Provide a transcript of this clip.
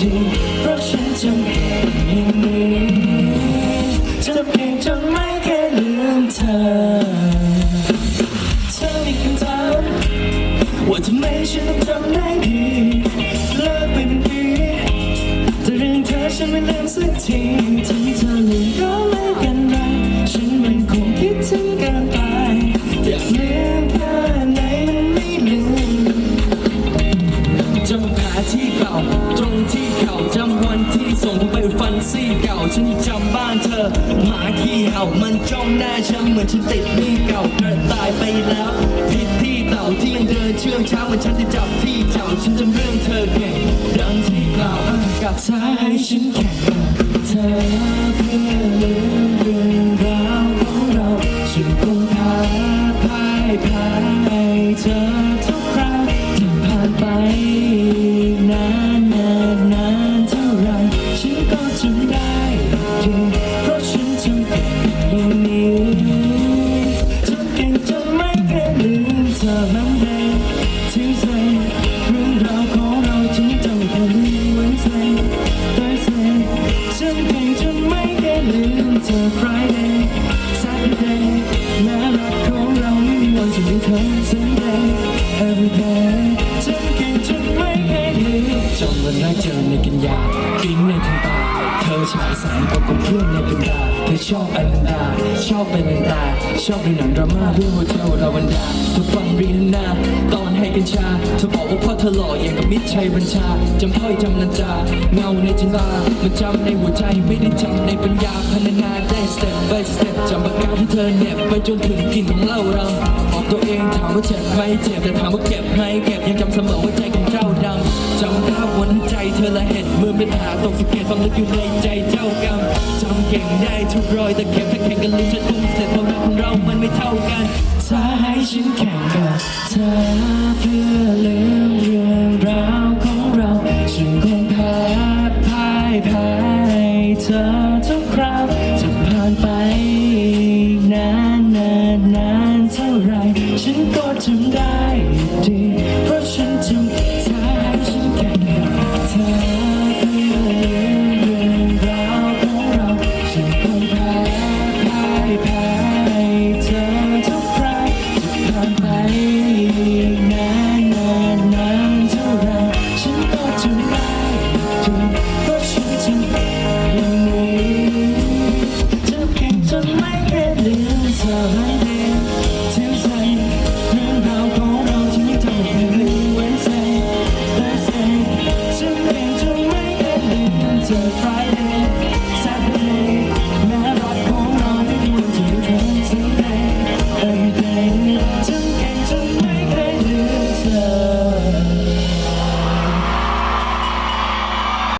ดีเพราะฉันจำเป็นอย่างนี้จะเพียงจนไม่แค่ลืมเธอ เธอมีคำถามว่าทำไมฉันต้องทำได้ดีเลิกไปเป็นปีแต่เรื่องเธอฉันไม่ลืมสักที เก่าฉันยังจำบ้านเธอ หมาขี้เห่ามันจ้องหน้าฉันเหมือนฉันติดหนี้เก่าเกิดตายไปแล้วผิดที่เต่าที่ยังเดินเชื่องช้าเหมือนฉันจะจับที่เจ้าฉันจำเรื่องเธอเก่งดังที่กล่าวอ้างกับเธอให้ฉันแข่งกับเธอเพื่อลืมเรื่องราวของเราฉันคงพาพ่ายแพ้ให้เธอ ฉันเพลงจนไม่เคยลืมเธอ Friday Saturday และรักของเราไม่มีวันจะมีเธอ Sunday Every day ฉันเก่งจนไม่เคยลืมจำวันแรกเจอในกันยากิ้งใน ทันตาเธอฉายแสงกับกับเพื่อนในบรรดาเธอชอบอนันดา ชอบเป็นนตาชอบดูหนังดราม่าเรื่องโฮเทลลาวันดาเธอฟังรีฮันนาตอนให้กัญชาเธอบอกว่าพ่อเธอหล่ออย่างกับมิตรชัยบัญชาจำถ้อยจำนันจาเงาในจินตามันจำในหัวใจไม่ได้จำในปัญญาพัฒนาได้สเต็ป by สเต็ปจำปากกาที่เธอเน็บไปจนถึงกลิ่นของเหล้ารำบอกตัวเองถามว่าเจ็บไหมเจ็บแต่ถามว่าเก็บไหมเก็บยังจำเสมอว่าใจของ เธอละเห็นมือเป็นหาตกสะเก็ดฟังลึกอยู่ในใจเจ้ากรรมจำเก่งได้ทุกรอยแต่เก็บถ้าแข่งกันลืมฉันคงเสร็จเพราะรักของเรามันไม่เท่ากันถ้าให้ฉันแข่งกับเธอเพื่อลืมเรื่องราวของเราฉันคงแพ้พ่ายแพ้เธอทุกคราวจะผ่านไปนานนานนานเท่าไรฉันก็จำได้ดี